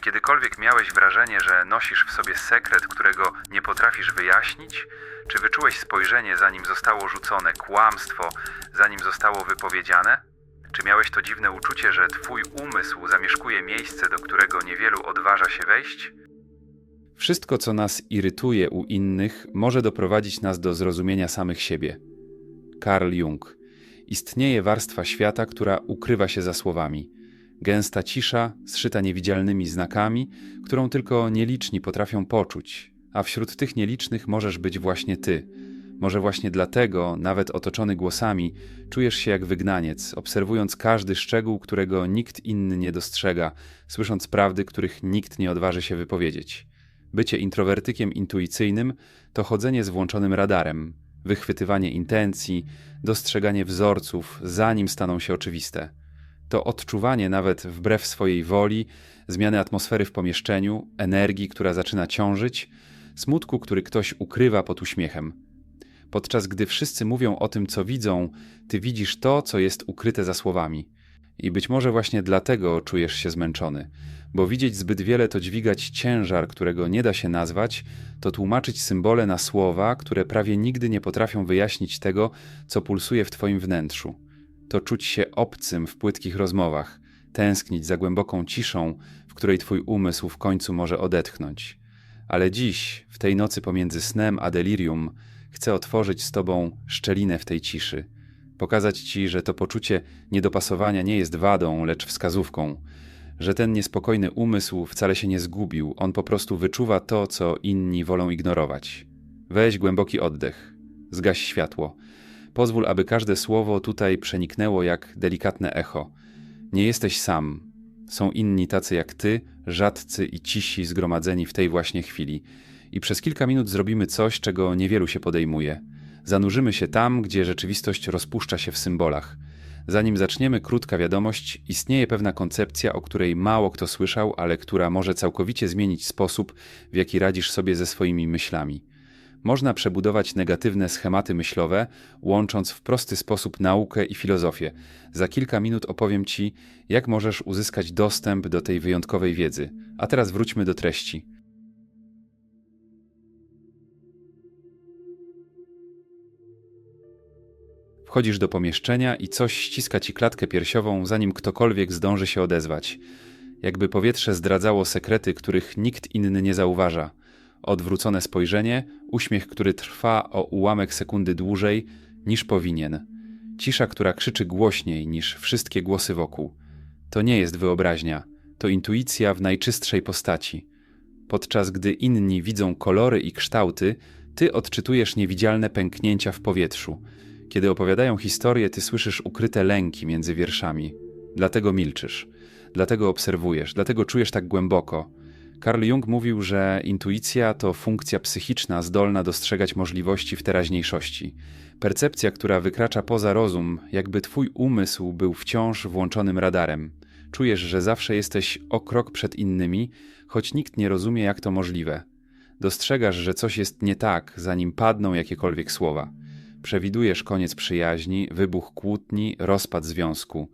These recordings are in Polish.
Czy kiedykolwiek miałeś wrażenie, że nosisz w sobie sekret, którego nie potrafisz wyjaśnić? Czy wyczułeś spojrzenie, zanim zostało rzucone, kłamstwo, zanim zostało wypowiedziane? Czy miałeś to dziwne uczucie, że twój umysł zamieszkuje miejsce, do którego niewielu odważa się wejść? Wszystko, co nas irytuje u innych, może doprowadzić nas do zrozumienia samych siebie. Carl Jung. Istnieje warstwa świata, która ukrywa się za słowami. Gęsta cisza, zszyta niewidzialnymi znakami, którą tylko nieliczni potrafią poczuć, a wśród tych nielicznych możesz być właśnie ty. Może właśnie dlatego, nawet otoczony głosami, czujesz się jak wygnaniec, obserwując każdy szczegół, którego nikt inny nie dostrzega, słysząc prawdy, których nikt nie odważy się wypowiedzieć. Bycie introwertykiem intuicyjnym to chodzenie z włączonym radarem, wychwytywanie intencji, dostrzeganie wzorców, zanim staną się oczywiste. To odczuwanie nawet wbrew swojej woli, zmiany atmosfery w pomieszczeniu, energii, która zaczyna ciążyć, smutku, który ktoś ukrywa pod uśmiechem. Podczas gdy wszyscy mówią o tym, co widzą, ty widzisz to, co jest ukryte za słowami. I być może właśnie dlatego czujesz się zmęczony, bo widzieć zbyt wiele to dźwigać ciężar, którego nie da się nazwać, to tłumaczyć symbole na słowa, które prawie nigdy nie potrafią wyjaśnić tego, co pulsuje w twoim wnętrzu. To czuć się obcym w płytkich rozmowach, tęsknić za głęboką ciszą, w której twój umysł w końcu może odetchnąć. Ale dziś, w tej nocy pomiędzy snem a delirium, chcę otworzyć z tobą szczelinę w tej ciszy pokazać ci, że to poczucie niedopasowania nie jest wadą, lecz wskazówką, że ten niespokojny umysł wcale się nie zgubił, on po prostu wyczuwa to, co inni wolą ignorować. Weź głęboki oddech, zgaś światło. Pozwól, aby każde słowo tutaj przeniknęło jak delikatne echo. Nie jesteś sam. Są inni tacy jak ty, rzadcy i cisi zgromadzeni w tej właśnie chwili. I przez kilka minut zrobimy coś, czego niewielu się podejmuje – Zanurzymy się tam, gdzie rzeczywistość rozpuszcza się w symbolach. Zanim zaczniemy, krótka wiadomość: istnieje pewna koncepcja, o której mało kto słyszał, ale która może całkowicie zmienić sposób, w jaki radzisz sobie ze swoimi myślami. Można przebudować negatywne schematy myślowe, łącząc w prosty sposób naukę i filozofię. Za kilka minut opowiem Ci, jak możesz uzyskać dostęp do tej wyjątkowej wiedzy. A teraz wróćmy do treści. Wchodzisz do pomieszczenia i coś ściska ci klatkę piersiową, zanim ktokolwiek zdąży się odezwać. Jakby powietrze zdradzało sekrety, których nikt inny nie zauważa. Odwrócone spojrzenie, uśmiech, który trwa o ułamek sekundy dłużej niż powinien. Cisza, która krzyczy głośniej niż wszystkie głosy wokół. To nie jest wyobraźnia, to intuicja w najczystszej postaci. Podczas gdy inni widzą kolory i kształty, ty odczytujesz niewidzialne pęknięcia w powietrzu kiedy opowiadają historię, ty słyszysz ukryte lęki między wierszami. Dlatego milczysz, dlatego obserwujesz, dlatego czujesz tak głęboko. Carl Jung mówił, że intuicja to funkcja psychiczna zdolna dostrzegać możliwości w teraźniejszości. Percepcja, która wykracza poza rozum, jakby twój umysł był wciąż włączonym radarem. Czujesz, że zawsze jesteś o krok przed innymi, choć nikt nie rozumie, jak to możliwe. Dostrzegasz, że coś jest nie tak, zanim padną jakiekolwiek słowa. Przewidujesz koniec przyjaźni, wybuch kłótni, rozpad związku.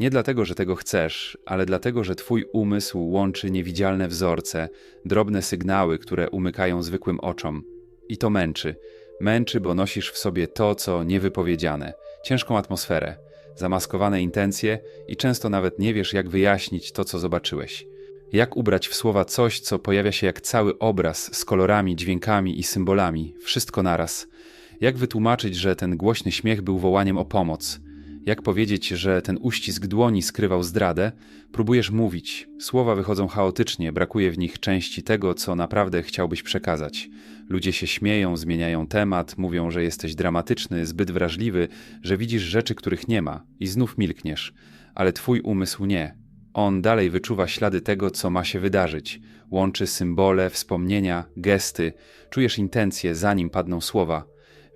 Nie dlatego, że tego chcesz, ale dlatego, że twój umysł łączy niewidzialne wzorce, drobne sygnały, które umykają zwykłym oczom. I to męczy. Męczy, bo nosisz w sobie to, co niewypowiedziane, ciężką atmosferę, zamaskowane intencje i często nawet nie wiesz, jak wyjaśnić to, co zobaczyłeś. Jak ubrać w słowa coś, co pojawia się jak cały obraz z kolorami, dźwiękami i symbolami, wszystko naraz – jak wytłumaczyć, że ten głośny śmiech był wołaniem o pomoc? Jak powiedzieć, że ten uścisk dłoni skrywał zdradę? Próbujesz mówić, słowa wychodzą chaotycznie, brakuje w nich części tego, co naprawdę chciałbyś przekazać. Ludzie się śmieją, zmieniają temat, mówią, że jesteś dramatyczny, zbyt wrażliwy, że widzisz rzeczy, których nie ma, i znów milkniesz. Ale twój umysł nie. On dalej wyczuwa ślady tego, co ma się wydarzyć. Łączy symbole, wspomnienia, gesty. Czujesz intencje, zanim padną słowa.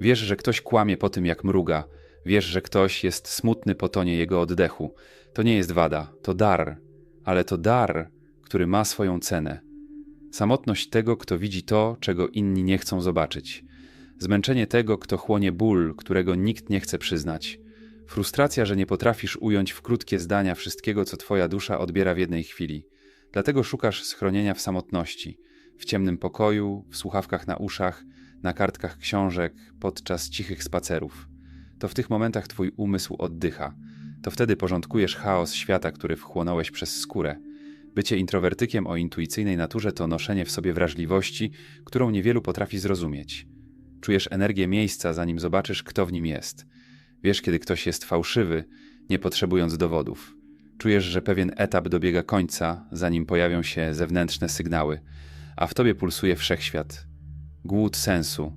Wiesz, że ktoś kłamie po tym, jak mruga. Wiesz, że ktoś jest smutny po tonie jego oddechu. To nie jest wada, to dar, ale to dar, który ma swoją cenę. Samotność tego, kto widzi to, czego inni nie chcą zobaczyć. Zmęczenie tego, kto chłonie ból, którego nikt nie chce przyznać. Frustracja, że nie potrafisz ująć w krótkie zdania wszystkiego, co twoja dusza odbiera w jednej chwili. Dlatego szukasz schronienia w samotności, w ciemnym pokoju, w słuchawkach na uszach, na kartkach książek, podczas cichych spacerów. To w tych momentach twój umysł oddycha. To wtedy porządkujesz chaos świata, który wchłonąłeś przez skórę. Bycie introwertykiem o intuicyjnej naturze to noszenie w sobie wrażliwości, którą niewielu potrafi zrozumieć. Czujesz energię miejsca, zanim zobaczysz, kto w nim jest. Wiesz, kiedy ktoś jest fałszywy, nie potrzebując dowodów. Czujesz, że pewien etap dobiega końca, zanim pojawią się zewnętrzne sygnały, a w tobie pulsuje wszechświat. Głód sensu,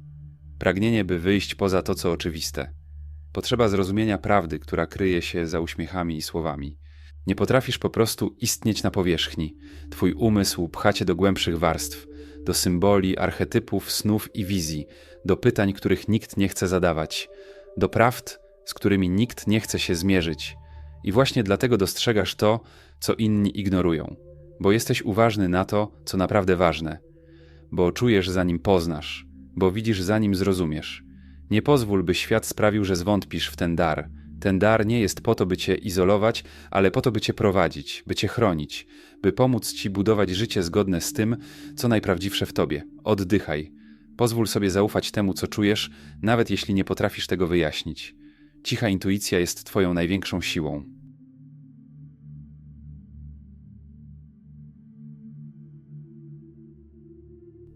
pragnienie, by wyjść poza to, co oczywiste. Potrzeba zrozumienia prawdy, która kryje się za uśmiechami i słowami. Nie potrafisz po prostu istnieć na powierzchni. Twój umysł pcha cię do głębszych warstw, do symboli, archetypów, snów i wizji, do pytań, których nikt nie chce zadawać, do prawd, z którymi nikt nie chce się zmierzyć. I właśnie dlatego dostrzegasz to, co inni ignorują, bo jesteś uważny na to, co naprawdę ważne, bo czujesz zanim poznasz, bo widzisz zanim zrozumiesz. Nie pozwól, by świat sprawił, że zwątpisz w ten dar. Ten dar nie jest po to, by cię izolować, ale po to, by cię prowadzić, by cię chronić, by pomóc ci budować życie zgodne z tym, co najprawdziwsze w tobie. Oddychaj. Pozwól sobie zaufać temu, co czujesz, nawet jeśli nie potrafisz tego wyjaśnić. Cicha intuicja jest twoją największą siłą.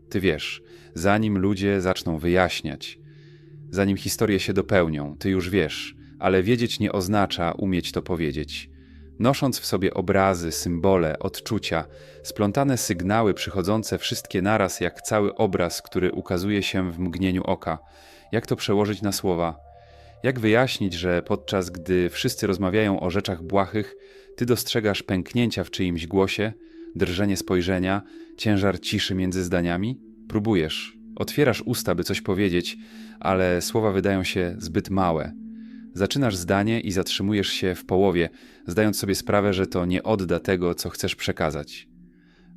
Ty wiesz, zanim ludzie zaczną wyjaśniać, zanim historie się dopełnią, ty już wiesz, ale wiedzieć nie oznacza umieć to powiedzieć. Nosząc w sobie obrazy, symbole, odczucia, splątane sygnały przychodzące wszystkie naraz jak cały obraz, który ukazuje się w mgnieniu oka, jak to przełożyć na słowa? Jak wyjaśnić, że podczas gdy wszyscy rozmawiają o rzeczach błahych, ty dostrzegasz pęknięcia w czyimś głosie, drżenie spojrzenia, ciężar ciszy między zdaniami? Próbujesz, otwierasz usta, by coś powiedzieć, ale słowa wydają się zbyt małe. Zaczynasz zdanie i zatrzymujesz się w połowie, zdając sobie sprawę, że to nie odda tego, co chcesz przekazać.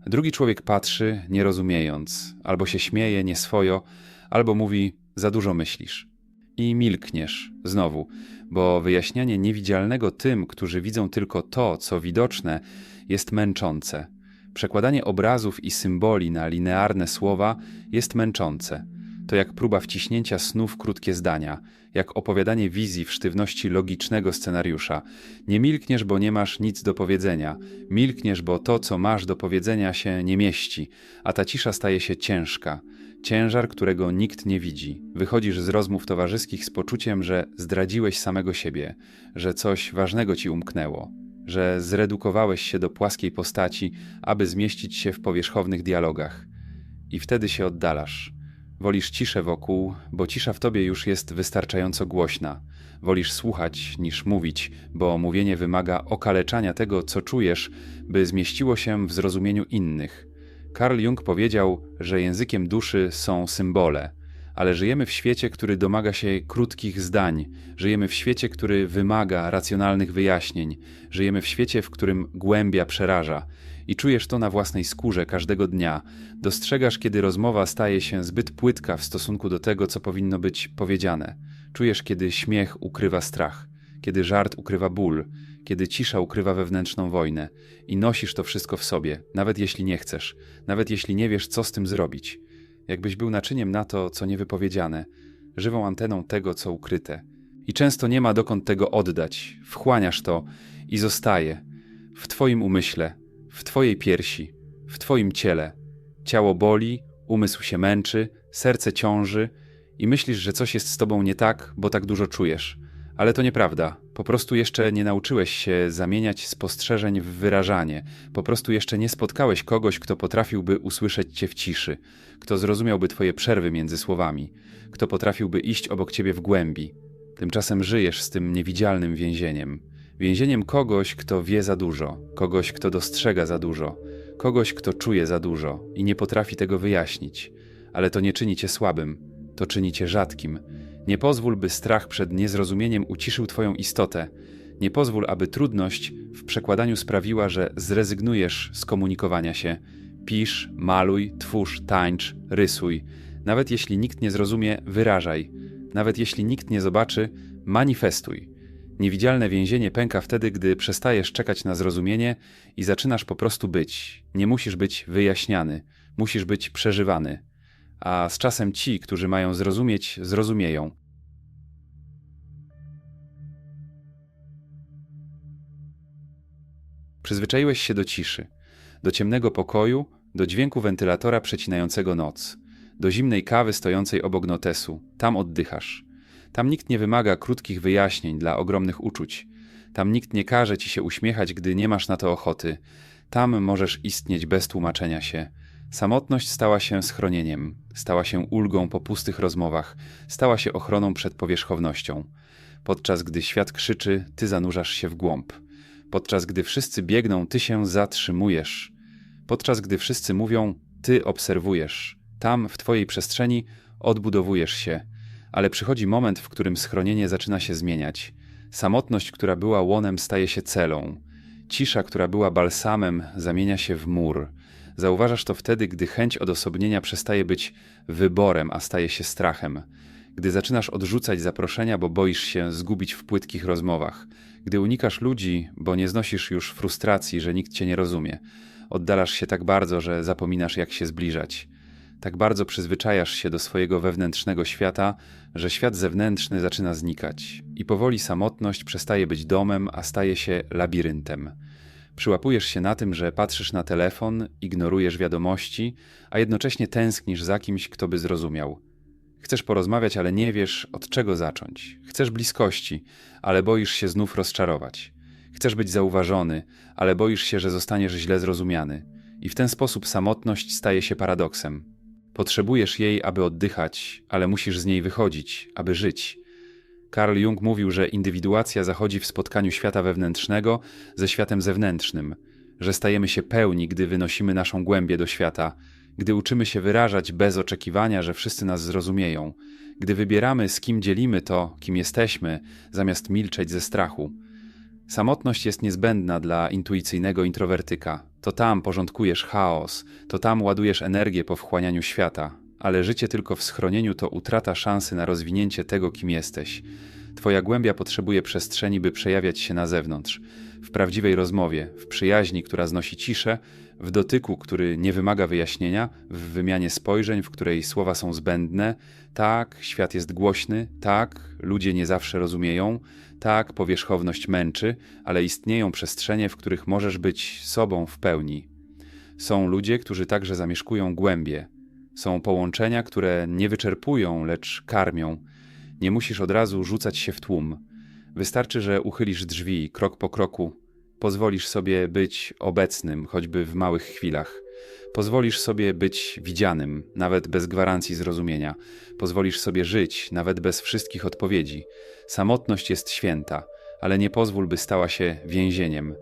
Drugi człowiek patrzy, nie rozumiejąc, albo się śmieje nieswojo, albo mówi: Za dużo myślisz. I milkniesz znowu, bo wyjaśnianie niewidzialnego tym, którzy widzą tylko to, co widoczne, jest męczące. Przekładanie obrazów i symboli na linearne słowa jest męczące. To jak próba wciśnięcia snu w krótkie zdania, jak opowiadanie wizji w sztywności logicznego scenariusza. Nie milkniesz, bo nie masz nic do powiedzenia. Milkniesz, bo to, co masz do powiedzenia, się nie mieści, a ta cisza staje się ciężka. Ciężar, którego nikt nie widzi. Wychodzisz z rozmów towarzyskich z poczuciem, że zdradziłeś samego siebie, że coś ważnego ci umknęło, że zredukowałeś się do płaskiej postaci, aby zmieścić się w powierzchownych dialogach. I wtedy się oddalasz. Wolisz ciszę wokół, bo cisza w tobie już jest wystarczająco głośna. Wolisz słuchać niż mówić, bo mówienie wymaga okaleczania tego, co czujesz, by zmieściło się w zrozumieniu innych. Carl Jung powiedział, że językiem duszy są symbole, ale żyjemy w świecie, który domaga się krótkich zdań, żyjemy w świecie, który wymaga racjonalnych wyjaśnień, żyjemy w świecie, w którym głębia przeraża. I czujesz to na własnej skórze każdego dnia. Dostrzegasz, kiedy rozmowa staje się zbyt płytka w stosunku do tego, co powinno być powiedziane. Czujesz, kiedy śmiech ukrywa strach, kiedy żart ukrywa ból, kiedy cisza ukrywa wewnętrzną wojnę. I nosisz to wszystko w sobie, nawet jeśli nie chcesz, nawet jeśli nie wiesz, co z tym zrobić. Jakbyś był naczyniem na to, co niewypowiedziane, żywą anteną tego, co ukryte. I często nie ma dokąd tego oddać. Wchłaniasz to i zostaje w Twoim umyśle, w Twojej piersi, w Twoim ciele. Ciało boli, umysł się męczy, serce ciąży i myślisz, że coś jest z Tobą nie tak, bo tak dużo czujesz. Ale to nieprawda. Po prostu jeszcze nie nauczyłeś się zamieniać spostrzeżeń w wyrażanie. Po prostu jeszcze nie spotkałeś kogoś, kto potrafiłby usłyszeć cię w ciszy, kto zrozumiałby twoje przerwy między słowami, kto potrafiłby iść obok ciebie w głębi. Tymczasem żyjesz z tym niewidzialnym więzieniem. Więzieniem kogoś, kto wie za dużo, kogoś, kto dostrzega za dużo, kogoś, kto czuje za dużo i nie potrafi tego wyjaśnić. Ale to nie czyni cię słabym, to czyni cię rzadkim. Nie pozwól, by strach przed niezrozumieniem uciszył Twoją istotę. Nie pozwól, aby trudność w przekładaniu sprawiła, że zrezygnujesz z komunikowania się. Pisz, maluj, twórz, tańcz, rysuj. Nawet jeśli nikt nie zrozumie, wyrażaj. Nawet jeśli nikt nie zobaczy, manifestuj. Niewidzialne więzienie pęka wtedy, gdy przestajesz czekać na zrozumienie i zaczynasz po prostu być. Nie musisz być wyjaśniany, musisz być przeżywany. A z czasem ci, którzy mają zrozumieć, zrozumieją. Przyzwyczaiłeś się do ciszy, do ciemnego pokoju, do dźwięku wentylatora przecinającego noc, do zimnej kawy stojącej obok notesu. Tam oddychasz. Tam nikt nie wymaga krótkich wyjaśnień dla ogromnych uczuć. Tam nikt nie każe ci się uśmiechać, gdy nie masz na to ochoty. Tam możesz istnieć bez tłumaczenia się. Samotność stała się schronieniem, stała się ulgą po pustych rozmowach, stała się ochroną przed powierzchownością. Podczas gdy świat krzyczy, ty zanurzasz się w głąb. Podczas gdy wszyscy biegną, ty się zatrzymujesz. Podczas gdy wszyscy mówią, ty obserwujesz. Tam, w twojej przestrzeni, odbudowujesz się. Ale przychodzi moment, w którym schronienie zaczyna się zmieniać. Samotność, która była łonem, staje się celą. Cisza, która była balsamem, zamienia się w mur. Zauważasz to wtedy, gdy chęć odosobnienia przestaje być wyborem, a staje się strachem. Gdy zaczynasz odrzucać zaproszenia, bo boisz się zgubić w płytkich rozmowach. Gdy unikasz ludzi, bo nie znosisz już frustracji, że nikt cię nie rozumie. Oddalasz się tak bardzo, że zapominasz, jak się zbliżać. Tak bardzo przyzwyczajasz się do swojego wewnętrznego świata, że świat zewnętrzny zaczyna znikać i powoli samotność przestaje być domem, a staje się labiryntem. Przyłapujesz się na tym, że patrzysz na telefon, ignorujesz wiadomości, a jednocześnie tęsknisz za kimś, kto by zrozumiał. Chcesz porozmawiać, ale nie wiesz, od czego zacząć. Chcesz bliskości, ale boisz się znów rozczarować. Chcesz być zauważony, ale boisz się, że zostaniesz źle zrozumiany. I w ten sposób samotność staje się paradoksem. Potrzebujesz jej, aby oddychać, ale musisz z niej wychodzić, aby żyć. Carl Jung mówił, że indywiduacja zachodzi w spotkaniu świata wewnętrznego ze światem zewnętrznym, że stajemy się pełni, gdy wynosimy naszą głębię do świata, gdy uczymy się wyrażać bez oczekiwania, że wszyscy nas zrozumieją, gdy wybieramy, z kim dzielimy to, kim jesteśmy, zamiast milczeć ze strachu. Samotność jest niezbędna dla intuicyjnego introwertyka. To tam porządkujesz chaos, to tam ładujesz energię po wchłanianiu świata, ale życie tylko w schronieniu to utrata szansy na rozwinięcie tego, kim jesteś. Twoja głębia potrzebuje przestrzeni, by przejawiać się na zewnątrz. W prawdziwej rozmowie, w przyjaźni, która znosi ciszę, w dotyku, który nie wymaga wyjaśnienia, w wymianie spojrzeń, w której słowa są zbędne. Tak, świat jest głośny, tak, ludzie nie zawsze rozumieją, tak, powierzchowność męczy, ale istnieją przestrzenie, w których możesz być sobą w pełni. Są ludzie, którzy także zamieszkują głębie. Są połączenia, które nie wyczerpują, lecz karmią. Nie musisz od razu rzucać się w tłum. Wystarczy, że uchylisz drzwi krok po kroku, pozwolisz sobie być obecnym, choćby w małych chwilach. Pozwolisz sobie być widzianym, nawet bez gwarancji zrozumienia. Pozwolisz sobie żyć, nawet bez wszystkich odpowiedzi. Samotność jest święta, ale nie pozwól, by stała się więzieniem.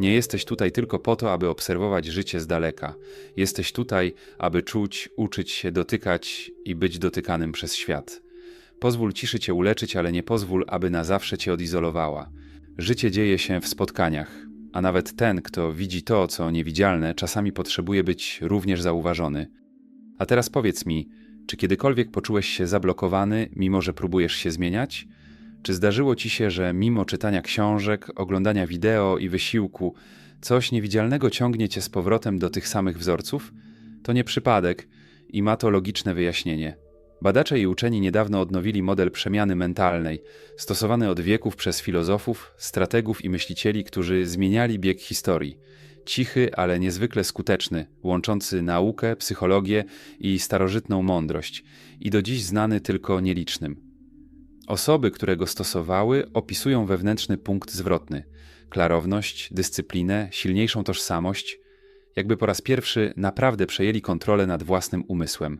Nie jesteś tutaj tylko po to, aby obserwować życie z daleka. Jesteś tutaj, aby czuć, uczyć się, dotykać i być dotykanym przez świat. Pozwól ciszy cię uleczyć, ale nie pozwól, aby na zawsze cię odizolowała. Życie dzieje się w spotkaniach, a nawet ten, kto widzi to, co niewidzialne, czasami potrzebuje być również zauważony. A teraz powiedz mi, czy kiedykolwiek poczułeś się zablokowany, mimo że próbujesz się zmieniać? Czy zdarzyło ci się, że mimo czytania książek, oglądania wideo i wysiłku, coś niewidzialnego ciągnie cię z powrotem do tych samych wzorców? To nie przypadek i ma to logiczne wyjaśnienie. Badacze i uczeni niedawno odnowili model przemiany mentalnej, stosowany od wieków przez filozofów, strategów i myślicieli, którzy zmieniali bieg historii. Cichy, ale niezwykle skuteczny, łączący naukę, psychologię i starożytną mądrość, i do dziś znany tylko nielicznym. Osoby, które go stosowały, opisują wewnętrzny punkt zwrotny klarowność, dyscyplinę, silniejszą tożsamość, jakby po raz pierwszy naprawdę przejęli kontrolę nad własnym umysłem.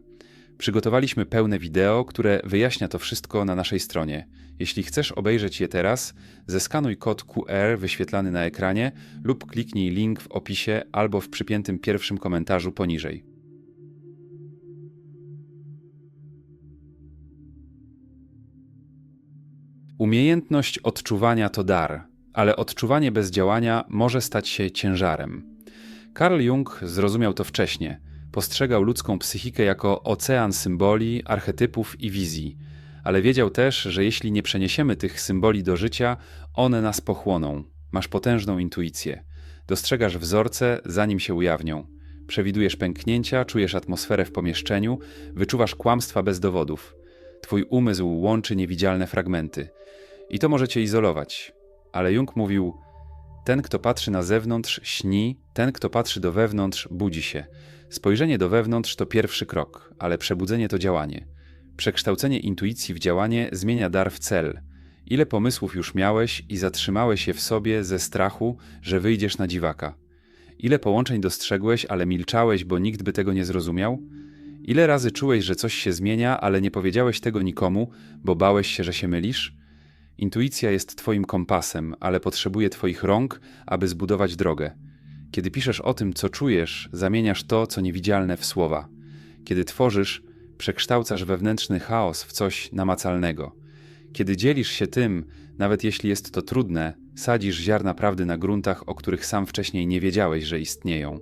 Przygotowaliśmy pełne wideo, które wyjaśnia to wszystko na naszej stronie. Jeśli chcesz obejrzeć je teraz, zeskanuj kod QR wyświetlany na ekranie lub kliknij link w opisie albo w przypiętym pierwszym komentarzu poniżej. Umiejętność odczuwania to dar, ale odczuwanie bez działania może stać się ciężarem. Carl Jung zrozumiał to wcześniej. Postrzegał ludzką psychikę jako ocean symboli, archetypów i wizji, ale wiedział też, że jeśli nie przeniesiemy tych symboli do życia, one nas pochłoną. Masz potężną intuicję. Dostrzegasz wzorce, zanim się ujawnią. Przewidujesz pęknięcia, czujesz atmosferę w pomieszczeniu, wyczuwasz kłamstwa bez dowodów. Twój umysł łączy niewidzialne fragmenty. I to może cię izolować. Ale Jung mówił: Ten, kto patrzy na zewnątrz, śni, ten, kto patrzy do wewnątrz, budzi się. Spojrzenie do wewnątrz to pierwszy krok, ale przebudzenie to działanie. Przekształcenie intuicji w działanie zmienia dar w cel. Ile pomysłów już miałeś i zatrzymałeś je w sobie ze strachu, że wyjdziesz na dziwaka? Ile połączeń dostrzegłeś, ale milczałeś, bo nikt by tego nie zrozumiał? Ile razy czułeś, że coś się zmienia, ale nie powiedziałeś tego nikomu, bo bałeś się, że się mylisz? Intuicja jest Twoim kompasem, ale potrzebuje Twoich rąk, aby zbudować drogę. Kiedy piszesz o tym, co czujesz, zamieniasz to, co niewidzialne, w słowa. Kiedy tworzysz, przekształcasz wewnętrzny chaos w coś namacalnego. Kiedy dzielisz się tym, nawet jeśli jest to trudne, sadzisz ziarna prawdy na gruntach, o których sam wcześniej nie wiedziałeś, że istnieją.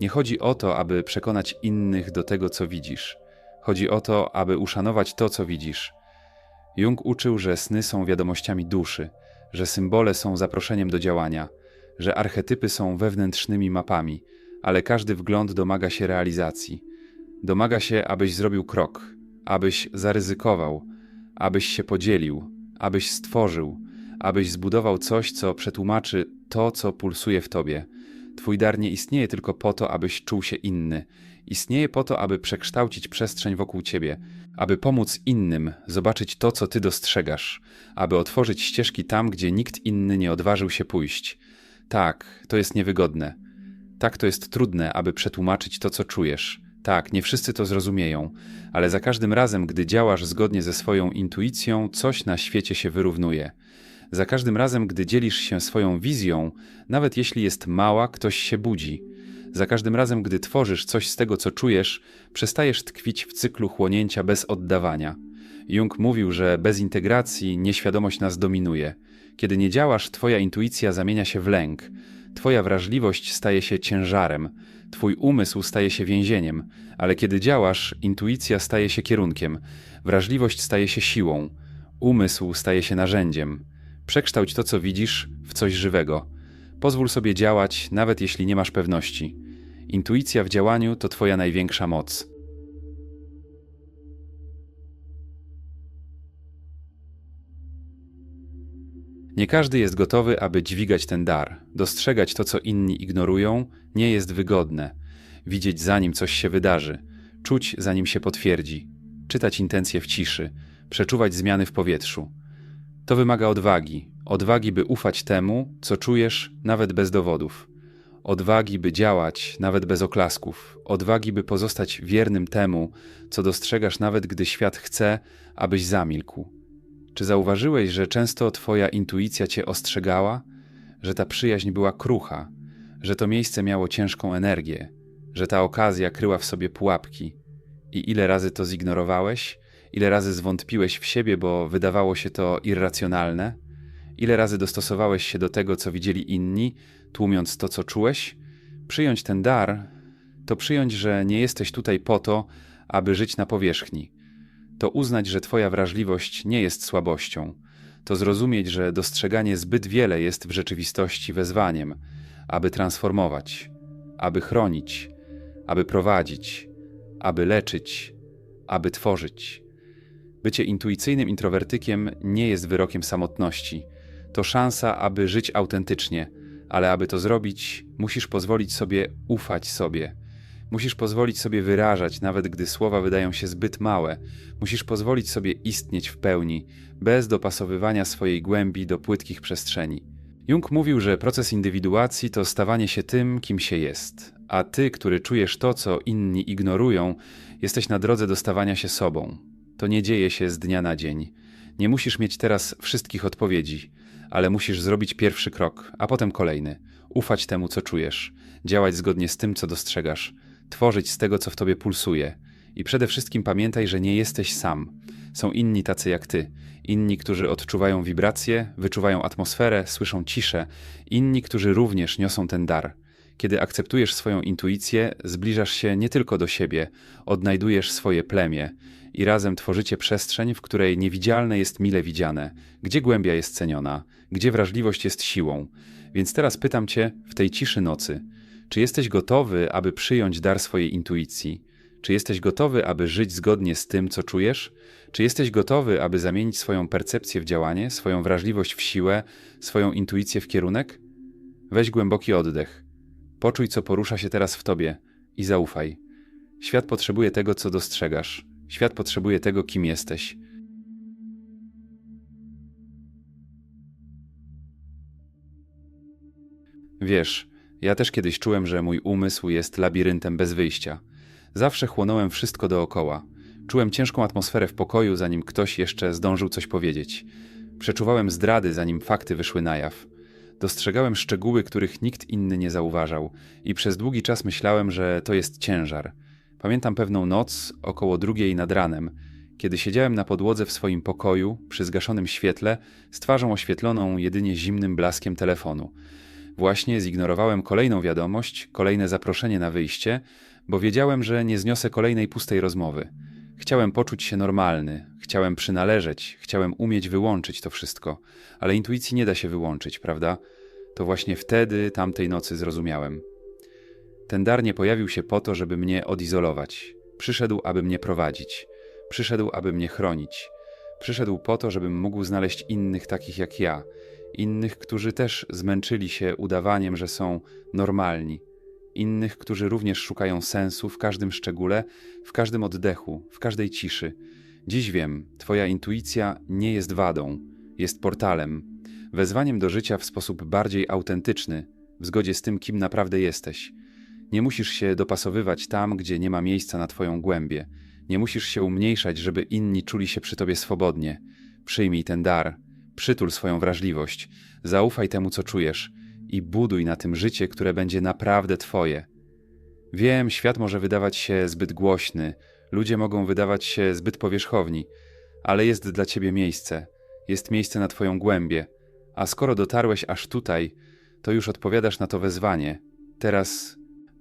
Nie chodzi o to, aby przekonać innych do tego, co widzisz. Chodzi o to, aby uszanować to, co widzisz. Jung uczył, że sny są wiadomościami duszy, że symbole są zaproszeniem do działania, że archetypy są wewnętrznymi mapami, ale każdy wgląd domaga się realizacji. Domaga się, abyś zrobił krok, abyś zaryzykował, abyś się podzielił, abyś stworzył, abyś zbudował coś, co przetłumaczy to, co pulsuje w tobie. Twój dar nie istnieje tylko po to, abyś czuł się inny. Istnieje po to, aby przekształcić przestrzeń wokół ciebie, aby pomóc innym zobaczyć to, co ty dostrzegasz, aby otworzyć ścieżki tam, gdzie nikt inny nie odważył się pójść. Tak, to jest niewygodne. Tak, to jest trudne, aby przetłumaczyć to, co czujesz. Tak, nie wszyscy to zrozumieją, ale za każdym razem, gdy działasz zgodnie ze swoją intuicją, coś na świecie się wyrównuje. Za każdym razem, gdy dzielisz się swoją wizją, nawet jeśli jest mała, ktoś się budzi. Za każdym razem, gdy tworzysz coś z tego, co czujesz, przestajesz tkwić w cyklu chłonięcia bez oddawania. Jung mówił, że bez integracji nieświadomość nas dominuje. Kiedy nie działasz, twoja intuicja zamienia się w lęk. Twoja wrażliwość staje się ciężarem, twój umysł staje się więzieniem, ale kiedy działasz, intuicja staje się kierunkiem, wrażliwość staje się siłą, umysł staje się narzędziem. Przekształć to, co widzisz, w coś żywego. Pozwól sobie działać, nawet jeśli nie masz pewności. Intuicja w działaniu to Twoja największa moc. Nie każdy jest gotowy, aby dźwigać ten dar. Dostrzegać to, co inni ignorują, nie jest wygodne. Widzieć zanim coś się wydarzy, czuć zanim się potwierdzi, czytać intencje w ciszy, przeczuwać zmiany w powietrzu. To wymaga odwagi, odwagi, by ufać temu, co czujesz, nawet bez dowodów. Odwagi, by działać, nawet bez oklasków. Odwagi, by pozostać wiernym temu, co dostrzegasz, nawet gdy świat chce, abyś zamilkł. Czy zauważyłeś, że często Twoja intuicja Cię ostrzegała, że ta przyjaźń była krucha, że to miejsce miało ciężką energię, że ta okazja kryła w sobie pułapki? I ile razy to zignorowałeś? Ile razy zwątpiłeś w siebie, bo wydawało się to irracjonalne? Ile razy dostosowałeś się do tego, co widzieli inni, tłumiąc to, co czułeś? Przyjąć ten dar to przyjąć, że nie jesteś tutaj po to, aby żyć na powierzchni. To uznać, że Twoja wrażliwość nie jest słabością. To zrozumieć, że dostrzeganie zbyt wiele jest w rzeczywistości wezwaniem, aby transformować, aby chronić, aby prowadzić, aby leczyć, aby tworzyć. Bycie intuicyjnym introwertykiem nie jest wyrokiem samotności. To szansa, aby żyć autentycznie, ale aby to zrobić, musisz pozwolić sobie ufać sobie. Musisz pozwolić sobie wyrażać, nawet gdy słowa wydają się zbyt małe. Musisz pozwolić sobie istnieć w pełni, bez dopasowywania swojej głębi do płytkich przestrzeni. Jung mówił, że proces indywiduacji to stawanie się tym, kim się jest, a ty, który czujesz to, co inni ignorują, jesteś na drodze do stawania się sobą. To nie dzieje się z dnia na dzień. Nie musisz mieć teraz wszystkich odpowiedzi, ale musisz zrobić pierwszy krok, a potem kolejny. Ufać temu, co czujesz, działać zgodnie z tym, co dostrzegasz, tworzyć z tego, co w tobie pulsuje. I przede wszystkim pamiętaj, że nie jesteś sam. Są inni tacy jak ty, inni, którzy odczuwają wibracje, wyczuwają atmosferę, słyszą ciszę, inni, którzy również niosą ten dar. Kiedy akceptujesz swoją intuicję, zbliżasz się nie tylko do siebie, odnajdujesz swoje plemię i razem tworzycie przestrzeń, w której niewidzialne jest mile widziane, gdzie głębia jest ceniona, gdzie wrażliwość jest siłą. Więc teraz pytam cię w tej ciszy nocy, czy jesteś gotowy, aby przyjąć dar swojej intuicji? Czy jesteś gotowy, aby żyć zgodnie z tym, co czujesz? Czy jesteś gotowy, aby zamienić swoją percepcję w działanie, swoją wrażliwość w siłę, swoją intuicję w kierunek? Weź głęboki oddech. Poczuj, co porusza się teraz w tobie i zaufaj. Świat potrzebuje tego, co dostrzegasz. Świat potrzebuje tego, kim jesteś. Wiesz, ja też kiedyś czułem, że mój umysł jest labiryntem bez wyjścia. Zawsze chłonąłem wszystko dookoła. Czułem ciężką atmosferę w pokoju, zanim ktoś jeszcze zdążył coś powiedzieć. Przeczuwałem zdrady, zanim fakty wyszły na jaw. Dostrzegałem szczegóły, których nikt inny nie zauważał, i przez długi czas myślałem, że to jest ciężar. Pamiętam pewną noc, około drugiej nad ranem, kiedy siedziałem na podłodze w swoim pokoju, przy zgaszonym świetle, z twarzą oświetloną jedynie zimnym blaskiem telefonu. Właśnie zignorowałem kolejną wiadomość, kolejne zaproszenie na wyjście, bo wiedziałem, że nie zniosę kolejnej pustej rozmowy. Chciałem poczuć się normalny, chciałem przynależeć, chciałem umieć wyłączyć to wszystko, ale intuicji nie da się wyłączyć, prawda? To właśnie wtedy, tamtej nocy zrozumiałem. Ten dar nie pojawił się po to, żeby mnie odizolować. Przyszedł, aby mnie prowadzić. Przyszedł, aby mnie chronić. Przyszedł po to, żebym mógł znaleźć innych takich jak ja, innych, którzy też zmęczyli się udawaniem, że są normalni, innych, którzy również szukają sensu w każdym szczególe, w każdym oddechu, w każdej ciszy. Dziś wiem, Twoja intuicja nie jest wadą, jest portalem, wezwaniem do życia w sposób bardziej autentyczny, w zgodzie z tym, kim naprawdę jesteś. Nie musisz się dopasowywać tam, gdzie nie ma miejsca na Twoją głębię. Nie musisz się umniejszać, żeby inni czuli się przy Tobie swobodnie. Przyjmij ten dar, przytul swoją wrażliwość, zaufaj temu, co czujesz i buduj na tym życie, które będzie naprawdę Twoje. Wiem, świat może wydawać się zbyt głośny, ludzie mogą wydawać się zbyt powierzchowni, ale jest dla Ciebie miejsce, jest miejsce na Twoją głębię, a skoro dotarłeś aż tutaj, to już odpowiadasz na to wezwanie. Teraz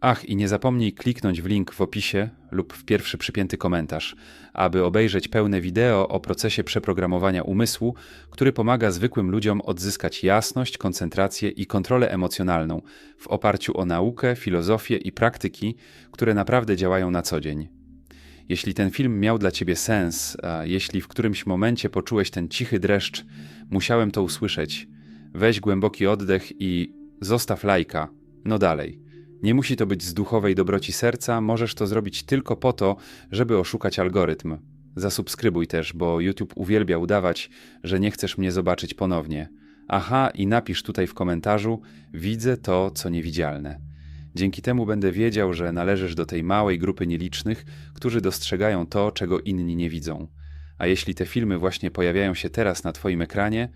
Ach, i nie zapomnij kliknąć w link w opisie lub w pierwszy przypięty komentarz, aby obejrzeć pełne wideo o procesie przeprogramowania umysłu, który pomaga zwykłym ludziom odzyskać jasność, koncentrację i kontrolę emocjonalną w oparciu o naukę, filozofię i praktyki, które naprawdę działają na co dzień. Jeśli ten film miał dla ciebie sens, a jeśli w którymś momencie poczułeś ten cichy dreszcz, musiałem to usłyszeć. Weź głęboki oddech i zostaw lajka. No dalej. Nie musi to być z duchowej dobroci serca, możesz to zrobić tylko po to, żeby oszukać algorytm. Zasubskrybuj też, bo YouTube uwielbia udawać, że nie chcesz mnie zobaczyć ponownie. Aha, i napisz tutaj w komentarzu: Widzę to, co niewidzialne. Dzięki temu będę wiedział, że należysz do tej małej grupy nielicznych, którzy dostrzegają to, czego inni nie widzą. A jeśli te filmy właśnie pojawiają się teraz na Twoim ekranie,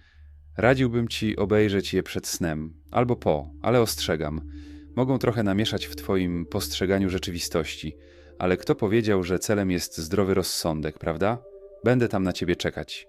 radziłbym Ci obejrzeć je przed snem albo po, ale ostrzegam mogą trochę namieszać w Twoim postrzeganiu rzeczywistości, ale kto powiedział, że celem jest zdrowy rozsądek, prawda? Będę tam na Ciebie czekać.